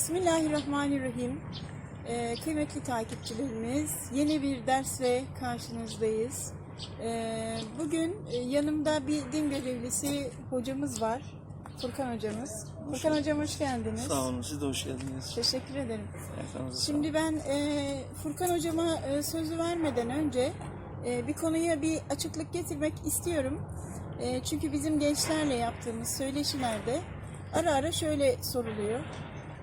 Bismillahirrahmanirrahim. Ee, kıymetli takipçilerimiz, yeni bir dersle karşınızdayız. Ee, bugün e, yanımda bir din görevlisi hocamız var, Furkan hocamız. Furkan hocam hoş geldiniz. Sağ olun, siz de hoş geldiniz. Teşekkür ederim. Ayaklarınıza Şimdi ben e, Furkan hocama e, sözü vermeden önce e, bir konuya bir açıklık getirmek istiyorum. E, çünkü bizim gençlerle yaptığımız söyleşilerde ara ara şöyle soruluyor.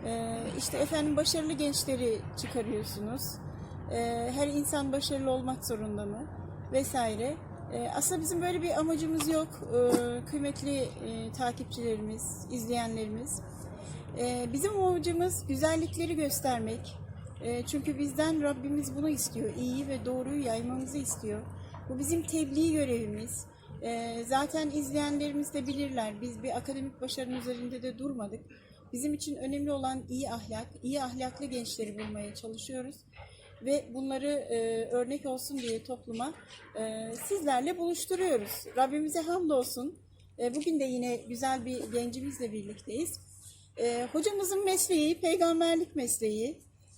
E, işte efendim başarılı gençleri çıkarıyorsunuz. E, her insan başarılı olmak zorunda mı? Vesaire. E, aslında bizim böyle bir amacımız yok. Kıymetli e, takipçilerimiz, izleyenlerimiz. Ee, bizim amacımız güzellikleri göstermek. Ee, çünkü bizden Rabbimiz bunu istiyor. İyiyi ve doğruyu yaymamızı istiyor. Bu bizim tebliğ görevimiz. Ee, zaten izleyenlerimiz de bilirler. Biz bir akademik başarının üzerinde de durmadık. Bizim için önemli olan iyi ahlak, iyi ahlaklı gençleri bulmaya çalışıyoruz. Ve bunları e, örnek olsun diye topluma e, sizlerle buluşturuyoruz. Rabbimize hamdolsun. E, bugün de yine güzel bir gencimizle birlikteyiz. Ee, hocamızın mesleği peygamberlik mesleği.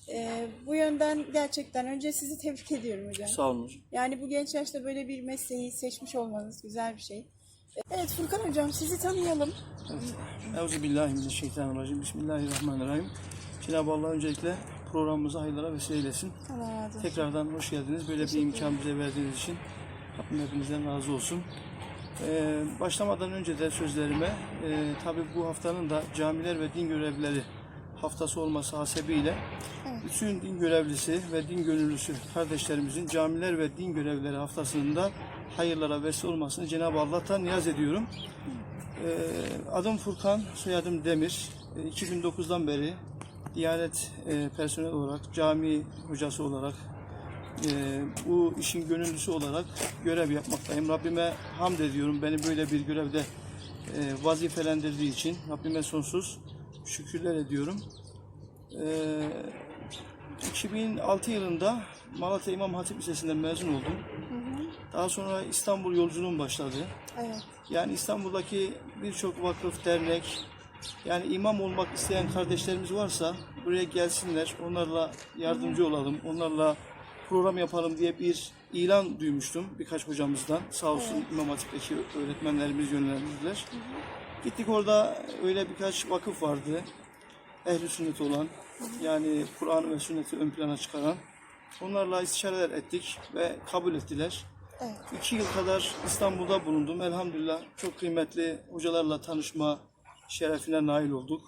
Ee, bu yönden gerçekten önce sizi tebrik ediyorum hocam. Sağ olun. Yani bu genç yaşta böyle bir mesleği seçmiş olmanız güzel bir şey. Evet Furkan hocam sizi tanıyalım. Euzubillahimineşşeytanirracim. Bismillahirrahmanirrahim. Cenab-ı Allah öncelikle programımızı hayırlara vesile eylesin. Allah razı olsun. Tekrardan hoş geldiniz. Böyle bir imkan bize verdiğiniz için Rabbim hepinizden razı olsun. Ee, başlamadan önce de sözlerime, e, tabii bu haftanın da camiler ve din görevlileri haftası olması hasebiyle Evet. bütün din görevlisi ve din gönüllüsü kardeşlerimizin camiler ve din görevlileri haftasında hayırlara vesile olmasını Cenab-ı Allah'tan niyaz ediyorum. Ee, adım Furkan, soyadım Demir. Ee, 2009'dan beri Diyanet e, personel olarak, cami hocası olarak, e, bu işin gönüllüsü olarak görev yapmaktayım. Rabbime hamd ediyorum beni böyle bir görevde e, vazifelendirdiği için. Rabbime sonsuz şükürler ediyorum. Ee, 2006 yılında Malatya İmam Hatip Lisesi'nden mezun oldum. Daha sonra İstanbul yolculuğum başladı. Evet. Yani İstanbul'daki birçok vakıf, dernek, yani imam olmak isteyen kardeşlerimiz varsa buraya gelsinler, onlarla yardımcı olalım, onlarla program yapalım diye bir ilan duymuştum birkaç hocamızdan. Sağ olsun İmam Hatip'teki öğretmenlerimiz yönlendirdiler. Gittik orada öyle birkaç vakıf vardı. Ehli sünnet olan, yani Kur'an ve sünneti ön plana çıkaran. Onlarla istişareler ettik ve kabul ettiler. Evet. İki yıl kadar İstanbul'da bulundum. Elhamdülillah çok kıymetli hocalarla tanışma şerefine nail olduk.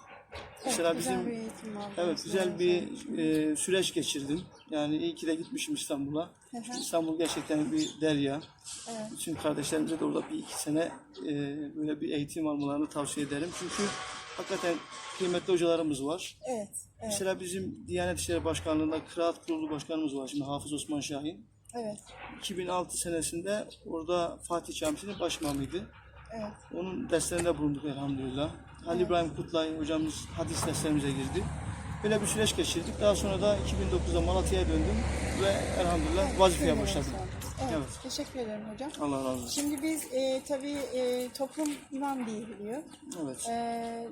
Mesela güzel bizim bir eğitim aldınız. evet güzel bir e, süreç geçirdim. Yani iyi ki de gitmişim İstanbul'a. Hı. İstanbul gerçekten bir derya. Evet. Bütün kardeşlerimize de orada bir iki sene e, böyle bir eğitim almalarını tavsiye ederim. Çünkü hakikaten kıymetli hocalarımız var. Evet. Evet. Mesela bizim Diyanet İşleri Başkanlığı'nda Kıraat Kurulu Başkanımız var şimdi Hafız Osman Şahin. Evet. 2006 senesinde orada Fatih Camisi'nin baş imamıydı. Evet. Onun derslerinde bulunduk elhamdülillah. Ali İbrahim Kutlay hocamız hadis derslerimize girdi. Böyle bir süreç geçirdik. Daha sonra da 2009'da Malatya'ya döndüm ve elhamdülillah vazifeye başladım. Evet. Evet. Teşekkür ederim hocam. Allah razı olsun. Şimdi biz e, tabii e, toplum imam diye biliyor. Evet. E,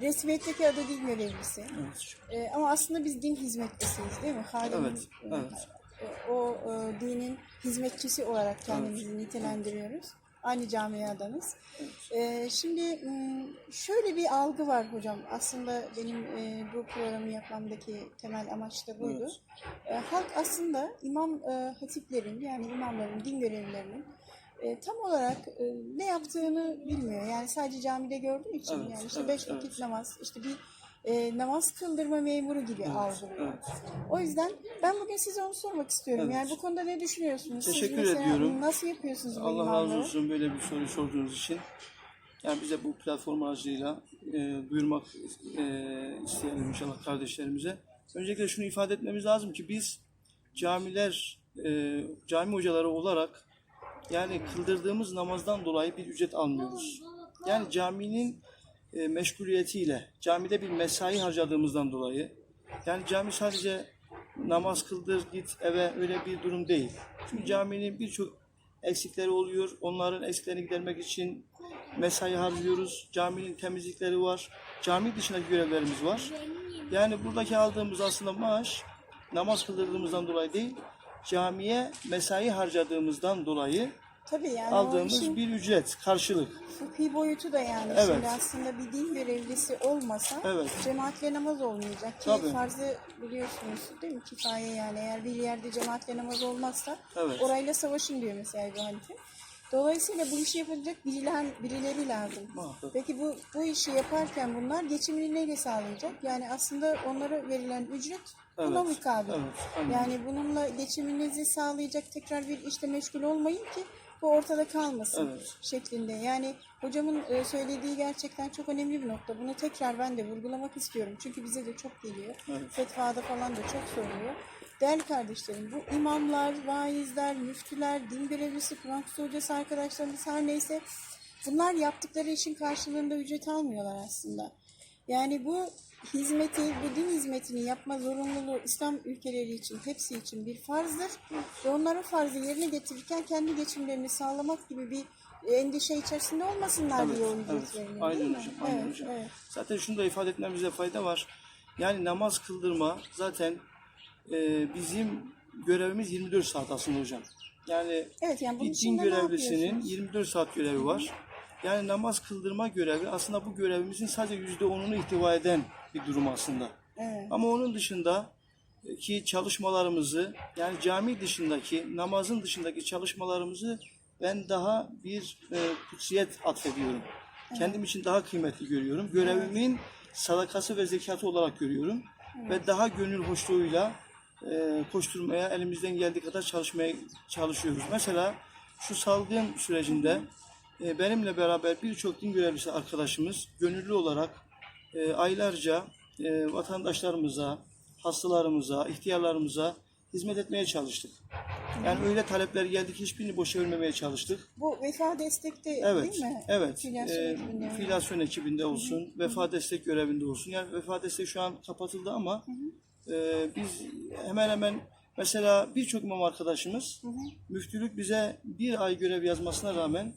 resmiyetteki adı din görevlisi. Evet. E, ama aslında biz din hizmetlisiyiz değil mi? Halimin, Evet, e, evet. E, o e, dinin hizmetçisi olarak kendimizi nitelendiriyoruz. Aynı camiadanız. E, şimdi şöyle bir algı var hocam. Aslında benim e, bu programı yapmamdaki temel amaç da buydu. E, halk aslında imam e, hatiplerin yani imamların, din görevlilerinin e, tam olarak e, ne yaptığını bilmiyor. Yani sadece camide gördüğü için Evet, yani işte evet, beş vakit evet. namaz, işte bir e, namaz kıldırma memuru gibi algılıyor. evet. O yüzden ben bugün size onu sormak istiyorum. Evet. Yani bu konuda ne düşünüyorsunuz? Siz Teşekkür mesela ediyorum. Nasıl yapıyorsunuz bu Allah razı olsun böyle bir soru sorduğunuz için. Yani bize bu platform aracılığıyla e, duyurmak e, isteyelim inşallah kardeşlerimize. Öncelikle şunu ifade etmemiz lazım ki biz camiler, e, cami hocaları olarak yani kıldırdığımız namazdan dolayı bir ücret almıyoruz. Yani caminin e, meşguliyetiyle, camide bir mesai harcadığımızdan dolayı, yani cami sadece namaz kıldır git eve öyle bir durum değil. Çünkü caminin birçok eksikleri oluyor. Onların eksiklerini gidermek için mesai harcıyoruz. Caminin temizlikleri var. Cami dışındaki görevlerimiz var. Yani buradaki aldığımız aslında maaş namaz kıldırdığımızdan dolayı değil, camiye mesai harcadığımızdan dolayı Tabii yani aldığımız işin bir ücret, karşılık. fıkhi boyutu da yani. Evet. Şimdi aslında bir din görevlisi olmasa Evet. cemaatle namaz olmayacak. Ki Tabii. farzı biliyorsunuz değil mi? Kifaye yani. Eğer bir yerde cemaatle namaz olmazsa Evet. orayla savaşın diyor mesela Ebu Hanife. Dolayısıyla bu işi yapacak biriler, birileri lazım. Muhakkak. Peki bu bu işi yaparken bunlar geçimini neyle sağlayacak? Yani aslında onlara verilen ücret buna Evet, mukabil. evet, aynen. yani bununla geçiminizi sağlayacak tekrar bir işte meşgul olmayın ki bu ortada kalmasın Evet. şeklinde. Yani hocamın e, söylediği gerçekten çok önemli bir nokta. Bunu tekrar ben de vurgulamak istiyorum. Çünkü bize de çok geliyor. Evet. Fetvada falan da çok soruluyor. Değerli kardeşlerim bu imamlar, vaizler, müftüler, din görevlisi, Kur'an hocası arkadaşlarımız her neyse bunlar yaptıkları işin karşılığında ücret almıyorlar aslında. Yani bu hizmeti, bu din hizmetini yapma zorunluluğu İslam ülkeleri için, hepsi için bir farzdır. Ve onlar o farzı yerine getirirken kendi geçimlerini sağlamak gibi bir endişe içerisinde olmasınlar Evet, diye o ücret evet. veriliyor Aynen hocam, aynen evet, hocam. evet. Zaten şunu da ifade etmemize fayda var. Yani namaz kıldırma zaten e, bizim görevimiz 24 saat aslında hocam. Yani Evet yani bir din görevlisinin yapıyorsunuz? 24 saat görevi var. Yani namaz kıldırma görevi aslında bu görevimizin sadece %10'unu ihtiva eden bir durum aslında. Evet. Ama onun dışında e, ki çalışmalarımızı yani cami dışındaki namazın dışındaki çalışmalarımızı ben daha bir e, kutsiyet atfediyorum. Kendim için daha kıymetli görüyorum. Görevimin sadakası ve zekatı olarak görüyorum. Ve daha gönül hoşluğuyla e, koşturmaya elimizden geldiği kadar çalışmaya çalışıyoruz. Mesela şu salgın sürecinde benimle beraber birçok din görevlisi arkadaşımız gönüllü olarak e, aylarca e, vatandaşlarımıza, hastalarımıza, ihtiyarlarımıza hizmet etmeye çalıştık. Yani öyle talepler geldi ki hiçbirini boşa vermemeye çalıştık. Bu vefa destekte Evet, değil mi? evet. Filyasyon Ee, ekibinde. filyasyon ekibinde olsun, vefa destek görevinde olsun. Yani vefa destek şu an kapatıldı ama e, biz hemen hemen mesela birçok imam arkadaşımız müftülük bize bir ay görev yazmasına rağmen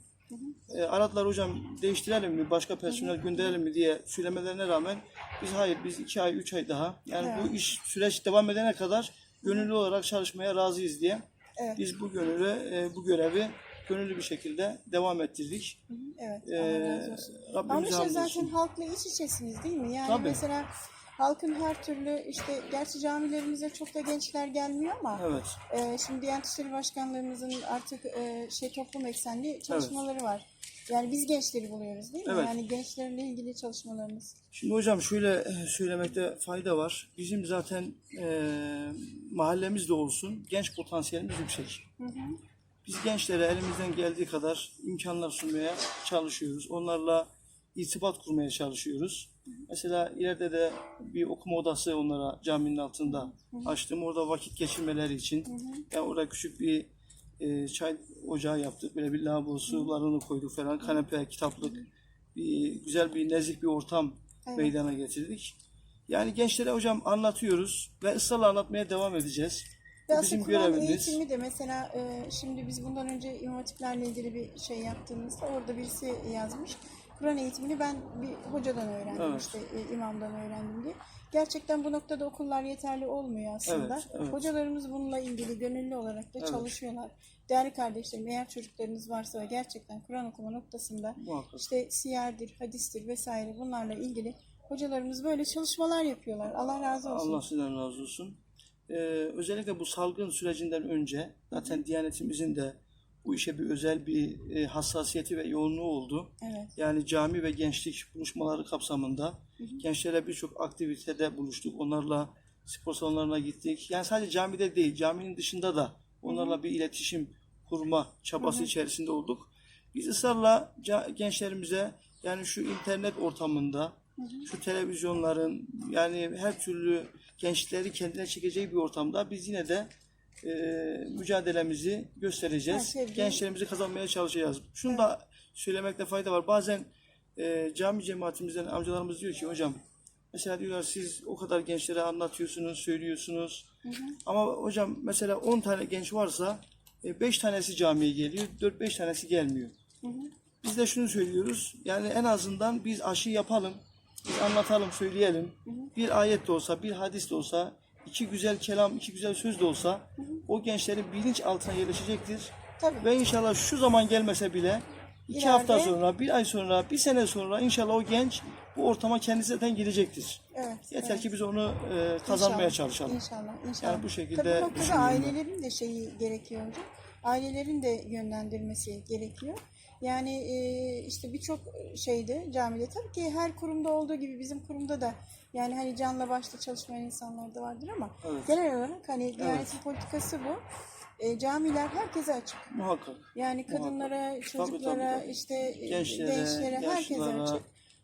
e, aradılar hocam değiştirelim mi, başka personel gönderelim mi diye söylemelerine rağmen biz hayır biz iki ay, üç ay daha yani bu iş süreç devam edene kadar gönüllü olarak çalışmaya razıyız diye Evet. biz bu gönüllü, e, bu görevi gönüllü bir şekilde devam ettirdik. Evet. Ee, Allah razı olsun. Rabbimize Anlaşılan zaten hamdolsun. halkla iç içesiniz değil mi? Yani Tabii. mesela halkın her türlü işte gerçi camilerimize çok da gençler gelmiyor ama Evet. e, şimdi Diyanet İşleri Başkanlığımızın artık e, şey toplum eksenli çalışmaları var. Yani biz gençleri buluyoruz değil mi? Evet. Yani gençlerle ilgili çalışmalarımız. Şimdi hocam şöyle e, söylemekte fayda var. Bizim zaten e, mahallemizde olsun genç potansiyelimiz yüksek. Biz gençlere elimizden geldiği kadar imkanlar sunmaya çalışıyoruz. Onlarla irtibat kurmaya çalışıyoruz. Mesela ileride de bir okuma odası onlara caminin altında açtım. Orada vakit geçirmeleri için. Yani orada küçük bir e, çay ocağı yaptık. Böyle bir lavabosularını koyduk falan. Kanepe, kitaplık. Bir, güzel bir nezih bir ortam meydana getirdik. Yani gençlere hocam anlatıyoruz ve ısrarla anlatmaya devam edeceğiz. Bu aslında bizim Kur'an görevimiz. eğitimi de mesela e, şimdi biz bundan önce imam hatiplerle ilgili bir şey yaptığımızda orada birisi yazmış. Kur'an eğitimini ben bir hocadan öğrendim Evet. işte e, imamdan öğrendim diye. Gerçekten bu noktada okullar yeterli olmuyor aslında. Evet, evet. Hocalarımız bununla ilgili gönüllü olarak da çalışıyorlar. Değerli kardeşlerim eğer çocuklarınız varsa ve gerçekten Kur'an okuma noktasında Muhakkak. işte siyerdir, hadistir vesaire bunlarla ilgili hocalarımız böyle çalışmalar yapıyorlar. Allah razı olsun. Allah sizden razı olsun. Ee, özellikle bu salgın sürecinden önce zaten Diyanetimizin de bu işe bir özel bir e, hassasiyeti ve yoğunluğu oldu. Evet. Yani cami ve gençlik buluşmaları kapsamında gençlerle birçok aktivitede buluştuk. Onlarla spor salonlarına gittik. Yani sadece camide değil, caminin dışında da onlarla bir iletişim kurma çabası içerisinde olduk. Biz ısrarla gençlerimize yani şu internet ortamında, şu televizyonların yani her türlü gençleri kendine çekeceği bir ortamda biz yine de e, mücadelemizi göstereceğiz. Ha, sevgili- Gençlerimizi kazanmaya çalışacağız. Şunu da söylemekte fayda var. Bazen e, cami cemaatimizden amcalarımız diyor ki hocam mesela diyorlar siz o kadar gençlere anlatıyorsunuz, söylüyorsunuz. Ama hocam mesela 10 tane genç varsa 5 tanesi camiye geliyor, 4-5 tanesi gelmiyor. Biz de şunu söylüyoruz. Yani en azından biz aşı yapalım. Biz anlatalım, söyleyelim. Bir ayet de olsa, bir hadis de olsa, iki güzel kelam, iki güzel söz de olsa o gençlerin bilinç altına yerleşecektir. Tabii. Ve inşallah şu zaman gelmese bile iki İleride- hafta sonra, bir ay sonra, bir sene sonra inşallah o genç bu ortama kendisi zaten girecektir. Evet. Yeter evet. ki biz onu e, kazanmaya İnşallah, çalışalım. İnşallah, inşallah. Yani bu şekilde Tabii noktada ailelerin de şeyi gerekiyor hocam. Ailelerin de yönlendirmesi gerekiyor. Yani e, işte birçok şeyde camide tabii ki her kurumda olduğu gibi bizim kurumda da yani hani canla başla çalışmayan insanlar da vardır ama Evet. genel olarak hani Diyanet'in politikası bu. E, camiler herkese açık. Muhakkak. Yani kadınlara, çocuklara, tabii. işte e, Gençlere, gençlere, herkese açık.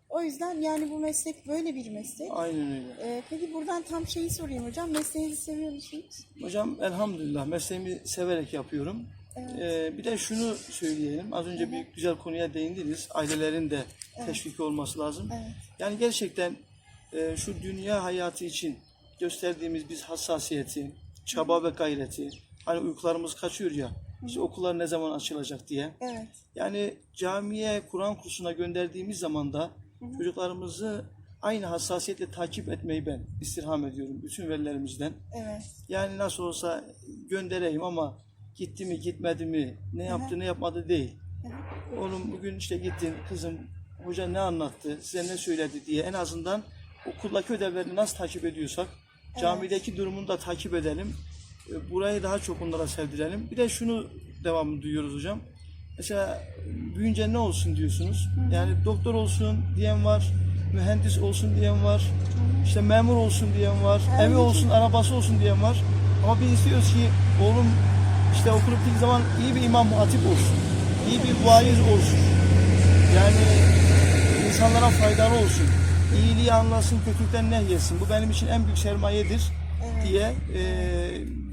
O yüzden yani bu meslek böyle bir meslek. Aynen öyle. Ee, peki buradan tam şeyi sorayım hocam. Mesleğinizi seviyor musunuz? Hocam elhamdülillah mesleğimi severek yapıyorum. Ee, bir de şunu söyleyelim. Az önce bir güzel konuya değindiniz. Ailelerin de teşviki olması lazım. Evet. Yani gerçekten e, şu dünya hayatı için gösterdiğimiz biz hassasiyeti, çaba ve gayreti, hani uykularımız kaçıyor ya, işte okullar ne zaman açılacak diye. Evet. Yani camiye, Kur'an kursuna gönderdiğimiz zaman da çocuklarımızı aynı hassasiyetle takip etmeyi ben istirham ediyorum bütün velilerimizden. Evet. Yani nasıl olsa göndereyim ama gitti mi gitmedi mi ne yaptı ne yapmadı değil. Oğlum bugün işte gittin kızım hoca ne anlattı size ne söyledi diye en azından okuldaki ödevlerini nasıl takip ediyorsak camideki durumunu da takip edelim. E, Burayı daha çok onlara sevdirelim. Bir de şunu devamlı duyuyoruz hocam. Mesela büyünce ne olsun diyorsunuz. Yani doktor olsun diyen var, mühendis olsun diyen var, işte memur olsun diyen var, evi olsun, arabası olsun diyen var. Ama biz istiyoruz ki oğlum işte okulup bittiği zaman iyi bir imam hatip olsun, iyi bir vaiz olsun. Yani insanlara faydalı olsun. İyiliği anlasın, kötülükten nehyesin. Bu benim için en büyük sermayedir diye e,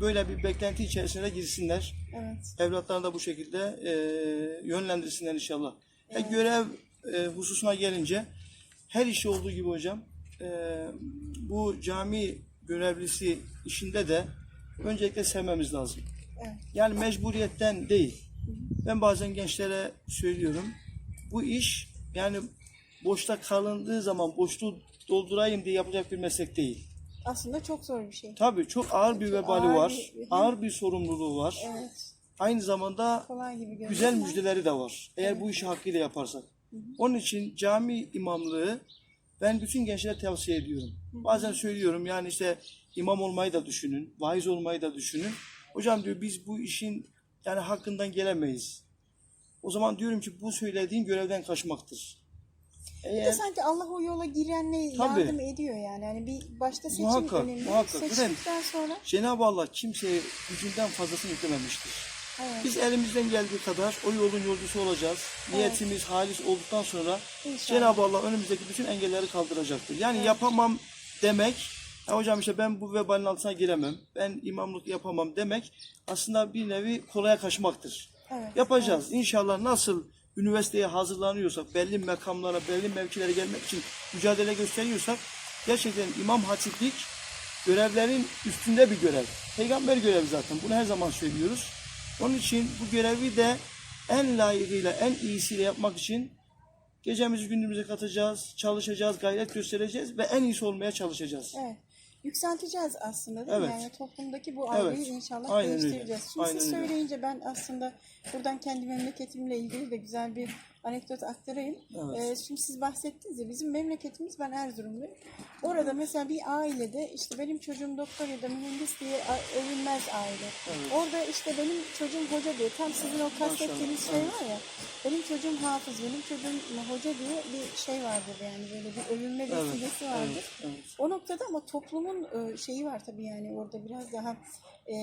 böyle bir beklenti içerisine girsinler. Evet. Evlatlarını da bu şekilde e, yönlendirsinler inşallah. E, görev e, hususuna gelince her işi olduğu gibi hocam e, bu cami görevlisi işinde de öncelikle sevmemiz lazım. Evet. Yani mecburiyetten değil. Ben bazen gençlere söylüyorum. Bu iş yani boşta kalındığı zaman boşluğu doldurayım diye yapacak bir meslek değil. Aslında çok zor bir şey. Tabii çok ağır bir vebali ağır var. bir- Ağır bir sorumluluğu var. Evet. Aynı zamanda Kolay gibi görünüyor. güzel ama müjdeleri de var. Eğer bu işi hakkıyla yaparsak. Onun için cami imamlığı ben bütün gençlere tavsiye ediyorum. Bazen söylüyorum yani işte imam olmayı da düşünün, vaiz olmayı da düşünün. Hocam diyor biz bu işin yani hakkından gelemeyiz. O zaman diyorum ki bu söylediğin görevden kaçmaktır. Bir de Eğer sanki Allah o yola girenle Tabii. yardım ediyor yani. Yani bir başta seçim Muhakkak, önemli. muhakkak. Seçtikten sonra Cenab-ı Allah kimseye gücünden fazlasını yüklememiştir. evet. Biz elimizden geldiği kadar o yolun yolcusu olacağız. Niyetimiz halis olduktan sonra. Cenab-ı Allah önümüzdeki bütün engelleri kaldıracaktır. Yani yapamam demek, ya hocam işte ben bu vebalin altına giremem, ben imamlık yapamam demek aslında bir nevi kolaya kaçmaktır. Evet, Yapacağız. İnşallah nasıl üniversiteye hazırlanıyorsak, belli makamlara, belli mevkilere gelmek için mücadele gösteriyorsak, gerçekten imam hatiplik görevlerin üstünde bir görev. Peygamber görevi zaten. Bunu her zaman söylüyoruz. Onun için bu görevi de en layıkıyla, en iyisiyle yapmak için gecemizi gündüzümüze katacağız, çalışacağız, gayret göstereceğiz ve en iyisi olmaya çalışacağız. Evet. Yükselteceğiz aslında değil mi? Evet. Yani toplumdaki bu algıyı Evet. inşallah Aynen öyle. değiştireceğiz. Şimdi Aynen siz öyle. söyleyince ben aslında buradan kendi memleketimle ilgili de güzel bir anekdot aktarayım. Evet. Ee, şimdi siz bahsettiniz ya bizim memleketimiz ben Erzurumluyum. Orada mesela bir ailede işte benim çocuğum doktor ya da mühendis diye övülmez aile. Orada işte benim çocuğum hoca diye tam sizin o kastettiğiniz şey var ya. Benim çocuğum hafız, benim çocuğum hoca diye bir şey vardır yani böyle bir övülme Evet, vesilesi vardır. evet, evet. O noktada ama toplumun e, şeyi var tabii yani orada biraz daha e,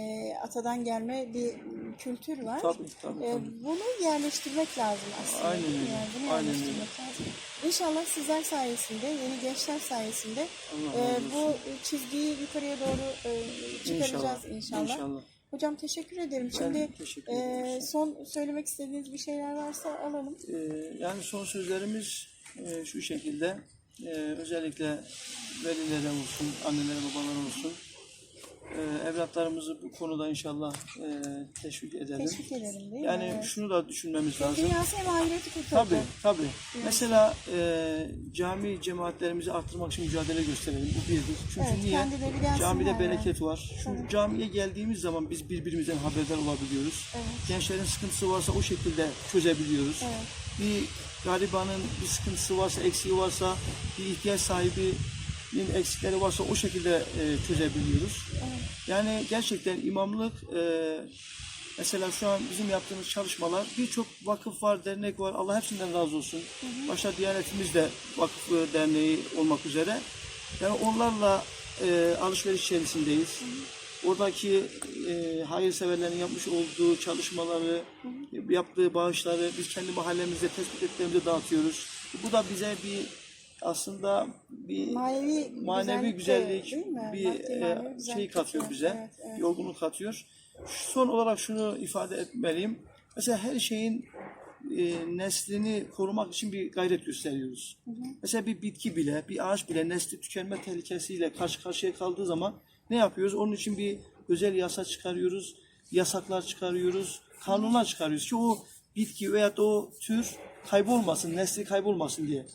atadan gelme bir kültür var. Tabii, tabii, E, tabii. bunu yerleştirmek lazım aslında. Aynen öyle, Yani bunu aynen yerleştirmek lazım. İnşallah sizler sayesinde, yeni gençler sayesinde Allah e, bu çizgiyi yukarıya doğru e, çıkaracağız inşallah. İnşallah. Hocam teşekkür ederim. Ben Şimdi teşekkür e, son söylemek istediğiniz bir şeyler varsa alalım. Ee, yani son sözlerimiz e, şu şekilde. Ee, özellikle velilere olsun, annelere, babalara olsun. E, evlatlarımızı bu konuda inşallah e, teşvik edelim. Teşvik ederim değil mi? Yani Evet. şunu da düşünmemiz lazım. Dünyası hem ahireti kurtaracak. Tabii tabii. Mesela e, cami cemaatlerimizi arttırmak için mücadele gösterelim. Bu birdir. Çünkü Evet, niye? Camide yani. bereket var. Şu camiye geldiğimiz zaman biz birbirimizden haberdar olabiliyoruz. Evet. Gençlerin sıkıntısı varsa o şekilde çözebiliyoruz. Evet. Bir garibanın bir sıkıntısı varsa, eksiği varsa, bir ihtiyaç sahibinin eksikleri varsa o şekilde e, çözebiliyoruz. Yani gerçekten imamlık e, mesela şu an bizim yaptığımız çalışmalar birçok vakıf var, dernek var. Allah hepsinden razı olsun. Başta Diyanetimiz de vakıf derneği olmak üzere. Yani onlarla e, alışveriş içerisindeyiz. Oradaki e, hayırseverlerin yapmış olduğu çalışmaları, yaptığı bağışları biz kendi mahallemizde tespit ettiğimizde dağıtıyoruz. Bu da bize bir aslında bir Manevi, manevi güzellik güzellik, bir e, manevi şey katıyor bize, Evet, evet. bir olgunluk katıyor. Son olarak şunu ifade etmeliyim. Mesela her şeyin e, neslini korumak için bir gayret gösteriyoruz. Mesela bir bitki bile, bir ağaç bile nesli tükenme tehlikesiyle karşı karşıya kaldığı zaman ne yapıyoruz? Onun için bir özel yasa çıkarıyoruz, yasaklar çıkarıyoruz, kanunlar çıkarıyoruz ki o bitki veya o tür kaybolmasın, nesli kaybolmasın diye.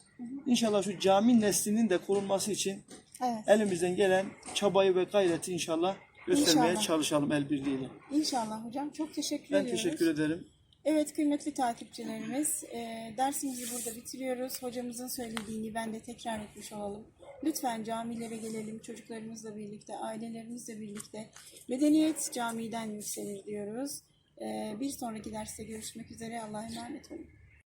İnşallah şu cami neslinin de korunması için Evet. elimizden gelen çabayı ve gayreti inşallah göstermeye İnşallah. çalışalım el birliğiyle. İnşallah hocam. Çok teşekkür Ben ediyoruz. teşekkür ederim. Evet kıymetli takipçilerimiz, e, dersimizi burada bitiriyoruz. Hocamızın söylediğini ben de tekrar etmiş olalım. Lütfen camilere gelelim çocuklarımızla birlikte, ailelerimizle birlikte. Medeniyet camiden yükselir diyoruz. E, bir sonraki derste görüşmek üzere. Allah'a emanet olun.